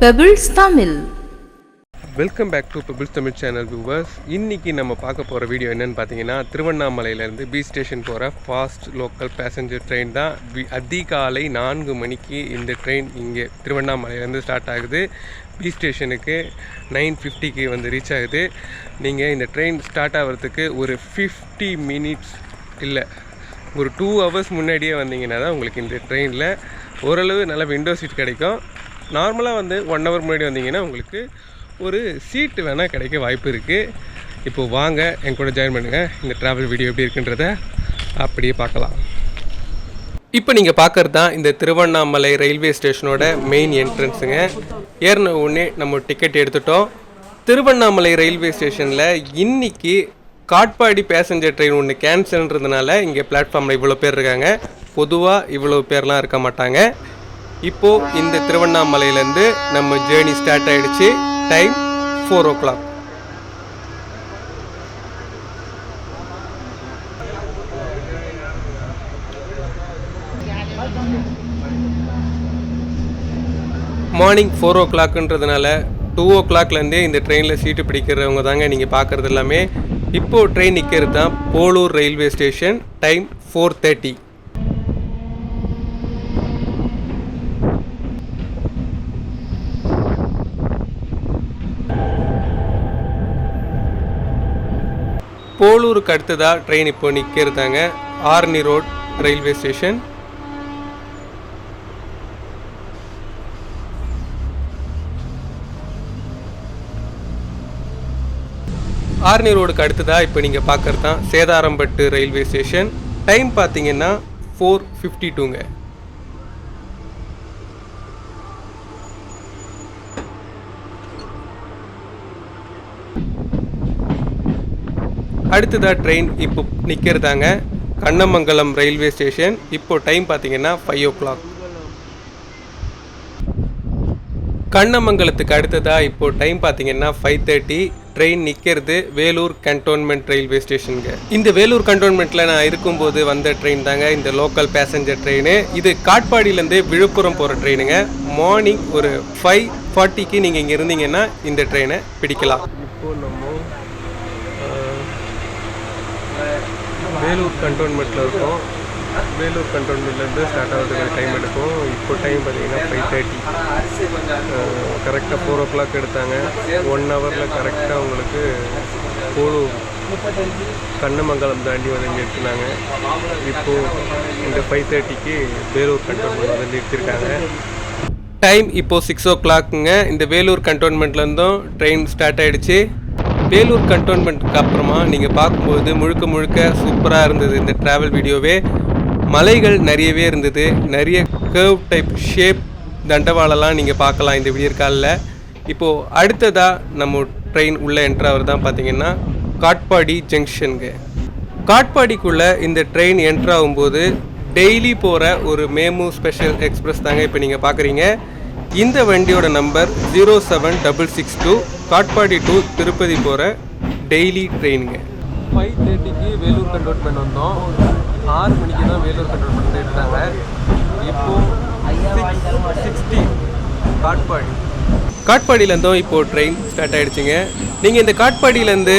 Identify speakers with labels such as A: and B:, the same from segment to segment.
A: Pebbles Tamil
B: welcome back to Pebbles Tamil channel viewers இன்றைக்கி நம்ம பார்க்க போகிற வீடியோ என்னென்னு பார்த்தீங்கன்னா திருவண்ணாமலையிலேருந்து பீச் ஸ்டேஷன் போகிற ஃபாஸ்ட் லோக்கல் பேசஞ்சர் ட்ரெயின் தான். வி- அதிகாலை நான்கு மணிக்கு இந்த ட்ரெயின் இங்கே திருவண்ணாமலையிலேருந்து ஸ்டார்ட் ஆகுது. பீச் ஸ்டேஷனுக்கு நைன் ஃபிஃப்டிக்கு வந்து ரீச் ஆகுது. நீங்கள் இந்த ட்ரெயின் ஸ்டார்ட் ஆகிறதுக்கு ஒரு ஃபிஃப்டி மினிட்ஸ் இல்லை ஒரு டூ ஹவர்ஸ் முன்னாடியே வந்தீங்கன்னா தான் உங்களுக்கு இந்த ட்ரெயினில் ஓரளவு நல்ல விண்டோ சீட் கிடைக்கும். நார்மலாக வந்து ஒன் ஹவர் முன்னாடி வந்தீங்கன்னா உங்களுக்கு ஒரு சீட்டு வேணால் கிடைக்க வாய்ப்பு இருக்குது இப்போது வாங்க என் கூட ஜாயின் பண்ணுங்கள் இந்த ட்ராவல் வீடியோ எப்படி இருக்குன்றத அப்படியே பார்க்கலாம். இப்போ நீங்கள் பார்க்குறது தான் இந்த திருவண்ணாமலை ரயில்வே ஸ்டேஷனோட மெயின் என்ட்ரன்ஸுங்க ஏறின உடனே நம்ம டிக்கெட் எடுத்துட்டோம். திருவண்ணாமலை ரயில்வே ஸ்டேஷனில் இன்றைக்கி காட்பாடி பேசஞ்சர் ட்ரெயின் ஒன்று கேன்சல்ன்றதுனால இங்கே பிளாட்ஃபார்மில் இவ்வளோ பேர் இருக்காங்க. பொதுவாக இவ்வளோ பேர்லாம் இருக்க மாட்டாங்க. இப்போது இந்த திருவண்ணாமலையிலேருந்து நம்ம ஜேர்னி ஸ்டார்ட் ஆயிடுச்சு. Time four o'clock morning four ஓ கிளாக்குன்றதுனால டூ ஓ கிளாக்லேருந்தே இந்த ட்ரெயினில் சீட்டு பிடிக்கிறவங்க தாங்க நீங்கள் பார்க்குறது எல்லாமே. இப்போது ட்ரெயின் நிற்கிறது தான் Polur railway station time four thirty போலூருக்கு அடுத்ததாக ட்ரெயின் இப்போ நிற்கிறதாங்க Arni road railway station Arni ரோடுக்கு அடுத்ததாக இப்போ நீங்கள் பார்க்குறது தான் சேதாரம்பட்டு ரயில்வே ஸ்டேஷன் டைம் பார்த்தீங்கன்னா ஃபோர் ஃபிஃப்டி டூங்க அடுத்ததாக ட்ரெயின் இப்போ நிற்கிறதாங்க கண்ணமங்கலம் ரயில்வே ஸ்டேஷன் இப்போ டைம் பார்த்தீங்கன்னா ஃபைவ் ஓ கிளாக் கண்ணமங்கலத்துக்கு அடுத்ததாக இப்போது டைம் பார்த்தீங்கன்னா ஃபைவ் தேர்ட்டி ட்ரெயின் நிற்கிறது வேலூர் கண்டோன்மெண்ட் ரயில்வே ஸ்டேஷனுங்க இந்த வேலூர் கண்டோன்மெண்ட்டில் நான் இருக்கும்போது வந்த ட்ரெயின் தாங்க இந்த லோக்கல் பேசஞ்சர் ட்ரெயின் இது காட்பாடியிலேருந்து விழுப்புரம் போகிற ட்ரெயினுங்க மார்னிங் ஒரு ஃபைவ் ஃபார்ட்டிக்கு நீங்கள் இங்கே இருந்தீங்கன்னா இந்த ட்ரெயினை பிடிக்கலாம். இப்போ நம்ம வேலூர் கண்டோன்மெண்ட்டில் இருக்கோம். வேலூர் கண்டோன்மெண்ட்லேருந்து ஸ்டார்ட் ஆகிறதுக்கு டைம் எடுக்கும். இப்போ டைம் பார்த்தீங்கன்னா ஃபைவ் தேர்ட்டி கரெக்டாக ஃபோர் ஓ கிளாக் எடுத்தாங்க. ஒன் ஹவரில் கரெக்டாக உங்களுக்கு போலூர் கண்ணமங்கலம் தாண்டி வந்து நிறுத்தினாங்க இப்போது இந்த ஃபைவ் தேர்ட்டிக்கு வேலூர் கண்டோன்மெண்ட் வந்து நிறுத்திருக்காங்க. டைம் இப்போது சிக்ஸ் ஓ கிளாக்குங்க இந்த வேலூர் கண்டோன்மெண்ட்லேருந்தும் ட்ரெயின் ஸ்டார்ட் ஆகிடுச்சு வேலூர் கண்டோன்மெண்ட்டுக்கு அப்புறமா நீங்கள் பார்க்கும்போது முழுக்க முழுக்க சூப்பராக இருந்தது இந்த ட்ராவல் வீடியோவே மலைகள் நிறையவே இருந்தது. நிறைய கர்வ் டைப் ஷேப் தண்டவாளம்லாம் நீங்கள் பார்க்கலாம் இந்த விடியற்காலில் இப்போது அடுத்ததாக நம்ம ட்ரெயின் உள்ளே என்ட்ராவர் தான் பார்த்தீங்கன்னா காட்பாடி ஜங்ஷனுங்க காட்பாடிக்குள்ளே இந்த ட்ரெயின் என்ட்ராகும்போது டெய்லி போகிற ஒரு மேமு ஸ்பெஷல் எக்ஸ்பிரஸ் தாங்க இப்போ நீங்கள் பார்க்குறீங்க. இந்த வண்டியோட number zero seven double six two Katpadi to Tirupati போகிற டெய்லி ட்ரெயினுங்க ஃபைவ் தேர்ட்டிக்கு வேலூர் கண்டோன்மெண்ட் வந்தோம். ஆறு மணிக்கு தான் வேலூர் கண்டோன்மெண்ட் எடுத்தாங்க. இப்போ சிக்ஸ்டி காட்பாடி. காட்பாடியிலேருந்தும் இப்போது ட்ரெயின் ஸ்டார்ட் ஆயிடுச்சுங்க. நீங்கள் இந்த காட்பாடியிலேருந்து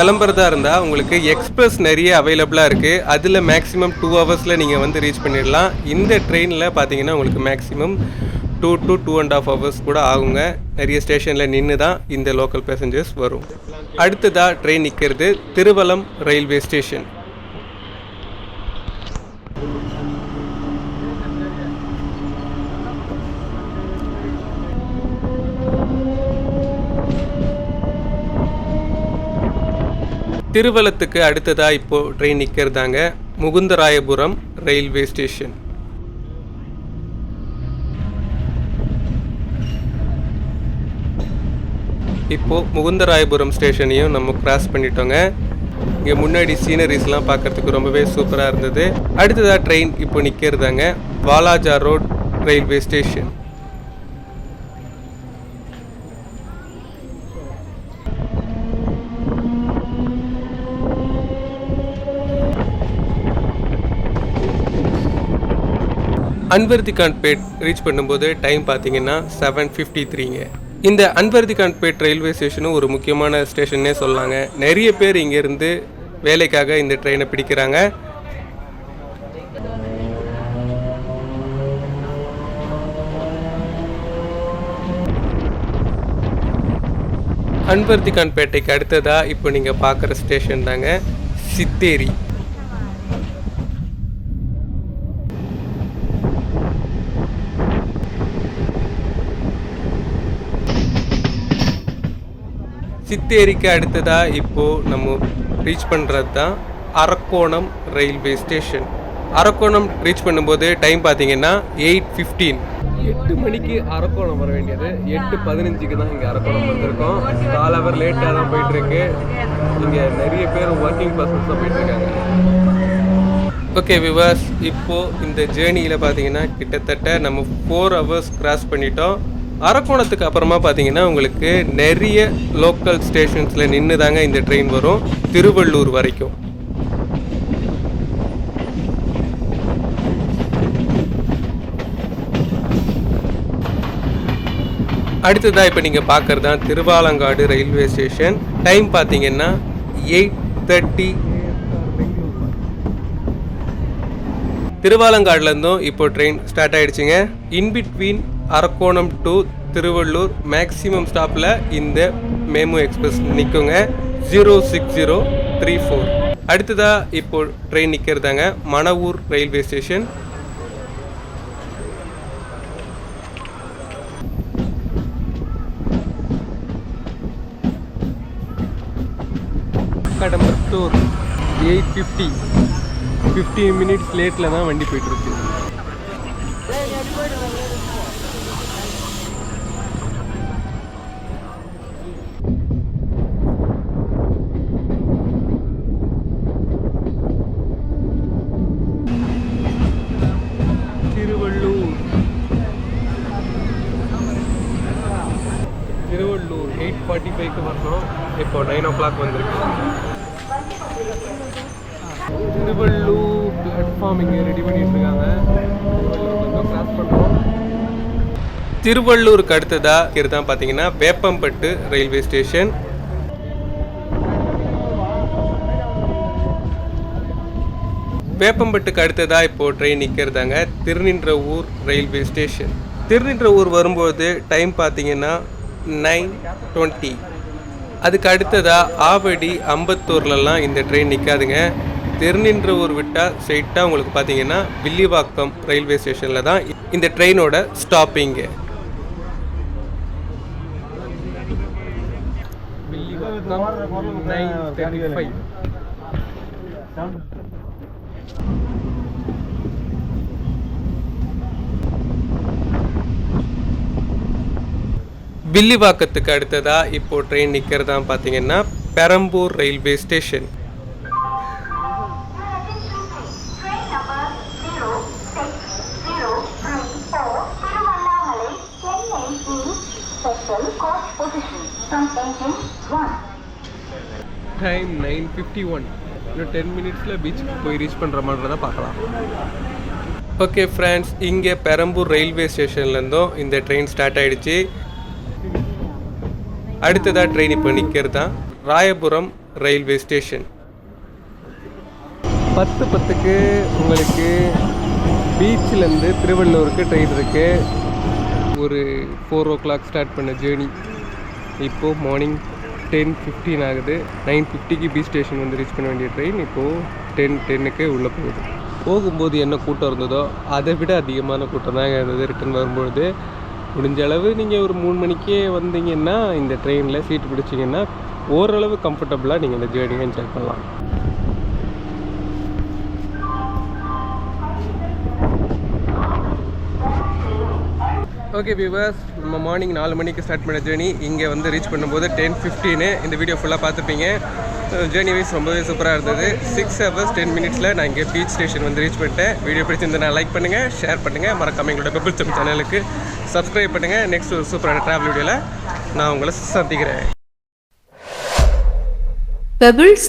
B: கிளம்புறதா இருந்தால் உங்களுக்கு எக்ஸ்பிரஸ் நிறைய அவைலபிளாக இருக்குது அதில் மேக்ஸிமம் டூ ஹவர்ஸில் நீங்கள் வந்து ரீச் பண்ணிடலாம். இந்த ட்ரெயினில் பார்த்தீங்கன்னா உங்களுக்கு maximum two to two and half hours கூட ஆகுங்க. நிறைய ஸ்டேஷனில் நின்று தான் இந்த லோக்கல் பேசஞ்சர்ஸ் வரும். அடுத்ததாக ட்ரெயின் நிற்கிறது திருவலம் ரயில்வே ஸ்டேஷன் திருவலத்துக்கு அடுத்ததாக இப்போ ட்ரெயின் நிற்கிறதாங்க முகுந்தராயபுரம் ரயில்வே ஸ்டேஷன் இப்போது முகுந்தராயபுரம் ஸ்டேஷனையும் நம்ம கிராஸ் பண்ணிட்டோங்க. இங்கே முன்னாடி சீனரிஸ்லாம் பார்க்கறதுக்கு ரொம்பவே சூப்பராக இருந்தது. அடுத்ததாக ட்ரெயின் இப்போ நிற்கிறதாங்க Walajah road railway station Anwarthikhanpet reach பண்ணும்போது டைம் பார்த்தீங்கன்னா செவன் ஃபிஃப்டி த்ரீங்க இந்த அன்வர்திகான்பேட் ரயில்வே ஸ்டேஷனும் ஒரு முக்கியமான ஸ்டேஷன்னே சொல்லாங்க. நிறைய பேர் இங்கேருந்து வேலைக்காக இந்த ட்ரெயினை பிடிக்கிறாங்க. அன்வர்திகான்பேட்டைக்கு அடுத்ததாக இப்போ நீங்கள் பார்க்குற ஸ்டேஷன் தாங்க சித்தேரி. சித்தேரிக்கு அடுத்ததாக இப்போது நம்ம ரீச் பண்ணுறது தான் Arakkonam railway station Arakkonam reach பண்ணும்போது டைம் பார்த்தீங்கன்னா எயிட் ஃபிஃப்டீன் எட்டு மணிக்கு அரக்கோணம் வர வேண்டியது. எட்டு பதினஞ்சுக்கு தான் இங்கே அரக்கோணம் வந்திருக்கோம். கால் ஹவர் லேட்டாக தான் போயிட்டுருக்கு. இங்கே நிறைய பேர் ஒர்க்கிங் பர்சன்ஸ் தான் ஓகே விவாஸ் இப்போது இந்த ஜேர்னியில் பார்த்தீங்கன்னா கிட்டத்தட்ட நம்ம ஃபோர் ஹவர்ஸ் கிராஸ் பண்ணிட்டோம். அரக்கோணத்துக்கு அப்புறமா பார்த்தீங்கன்னா உங்களுக்கு நிறைய லோக்கல் ஸ்டேஷன்ஸில் நின்று தாங்க இந்த ட்ரெயின் வரும். திருவள்ளூர் வரைக்கும். அடுத்ததாக இப்போ நீங்கள் பார்க்குறது தான் திருவாலங்காடு ரயில்வே ஸ்டேஷன் டைம் பார்த்தீங்கன்னா எயிட் தேர்ட்டி திருவாலங்காடுலேருந்தும் இப்போ train start ஆகிடுச்சிங்க in between Arakkonam to Tiruvallur. Maximum ஸ்டாப்பில் இந்த MEMU express நிற்குங்க zero six zero three four. அடுத்ததாக இப்போ train நிற்கிறதாங்க Manavur railway station Kadambathur eight fifty fifty minutes லேட்டில் தான் வண்டி போயிட்டுருக்கு திருவள்ளூர் திருவள்ளூர் எயிட் ஃபார்ட்டி ஃபைவ்க்கு வரணும் இப்போ நைன் ஓ கிளாக் வந்திருக்கு திருவள்ளூர் பிளாட்ஃபார்ம் இங்கே ரெடி பண்ணிட்டு இருக்காங்க கிராஸ் பண்ணுறோம் திருவள்ளூருக்கு அடுத்ததா தான் பார்த்தீங்கன்னா வேப்பம்பட்டு ரயில்வே ஸ்டேஷன் வேப்பம்பட்டுக்கு அடுத்ததா இப்போ ட்ரெயின் நிற்கிறதாங்க திருநின்றவூர் ரயில்வே ஸ்டேஷன் திருநின்றவூர் வரும்போது டைம் பார்த்தீங்கன்னா நைன் டுவெண்ட்டி அதுக்கு அடுத்ததா ஆவடி அம்பத்தூர்லலாம் இந்த ட்ரெயின் நிற்காதுங்க திருநின்றவூர் விட்டால் ஸ்ட்ரெயிட்டாக உங்களுக்கு பார்த்தீங்கன்னா வில்லிவாக்கம் ரயில்வே ஸ்டேஷனில் தான் இந்த ட்ரெயினோட ஸ்டாப்பிங்கு வில்லிவாக்கத்துக்கு அடுத்ததா இப்போ ட்ரெயின் நிற்கிறதான் பார்த்தீங்கன்னா Perambur railway station time nine fifty one இன்னும் டென் மினிட்ஸில் பீச்சுக்கு போய் ரீச் பண்ணுற மாதிரி தான் பார்க்கலாம். ஓகே ஃப்ரெண்ட்ஸ் இங்கே பெரம்பூர் ரயில்வே ஸ்டேஷன்லேருந்தும் இந்த ட்ரெயின் ஸ்டார்ட் ஆகிடுச்சு அடுத்ததாக ட்ரெயின் இப்போ நிற்கிறது தான் ராயபுரம் ரயில்வே ஸ்டேஷன் பத்து பத்துக்கு உங்களுக்கு பீச்சிலேருந்து திருவள்ளூருக்கு ட்ரெயின் இருக்குது ஒரு ஃபோர் ஓ கிளாக் ஸ்டார்ட் பண்ண ஜேர்னி இப்போது மார்னிங் டென் ஃபிஃப்டீன் ஆகுது. நைன் ஃபிஃப்டிக்கு பி ஸ்டேஷன் வந்து ரீச் பண்ண வேண்டிய ட்ரெயின் இப்போது டென் டென்னுக்கு உள்ளே போகுது. போகும்போது என்ன கூட்டம் இருந்ததோ அதை விட அதிகமான கூட்டம் தான் இருந்தது. ரிட்டன் வரும்பொழுது முடிஞ்ச அளவு நீங்கள் ஒரு மூணு மணிக்கே வந்தீங்கன்னா இந்த ட்ரெயினில் சீட்டு பிடிச்சிங்கன்னா ஓரளவு கம்ஃபர்டபுளாக நீங்கள் இந்த ஜேர்னியை என்ஜாய் பண்ணலாம். ஓகே வியூவர்ஸ் நம்ம மார்னிங் நாலு மணிக்கு ஸ்டார்ட் பண்ண ஜேர்னி இங்கே வந்து ரீச் பண்ணும்போது டென் ஃபிஃப்டீனு இந்த வீடியோ ஃபுல்லாக பார்த்துப்பீங்க ஜேர்னி வைஸ் ரொம்பவே சூப்பராக இருந்தது. சிக்ஸ் ஹவர்ஸ் டென் மினிட்ஸில் நான் இங்கே பீச் ஸ்டேஷன் வந்து ரீச் பண்ணிட்டேன். வீடியோ பிடிச்சிருந்தா லைக் பண்ணுங்கள் ஷேர் பண்ணுங்கள் மறக்காம எங்களோட பெபிள் தம் சேனலுக்கு சப்ஸ்கிரைப் பண்ணுங்கள் நெக்ஸ்ட் ஒரு சூப்பரான ட்ராவல் வீடியோவில் நான் உங்களை சந்திக்கிறேன்.
C: Pebbles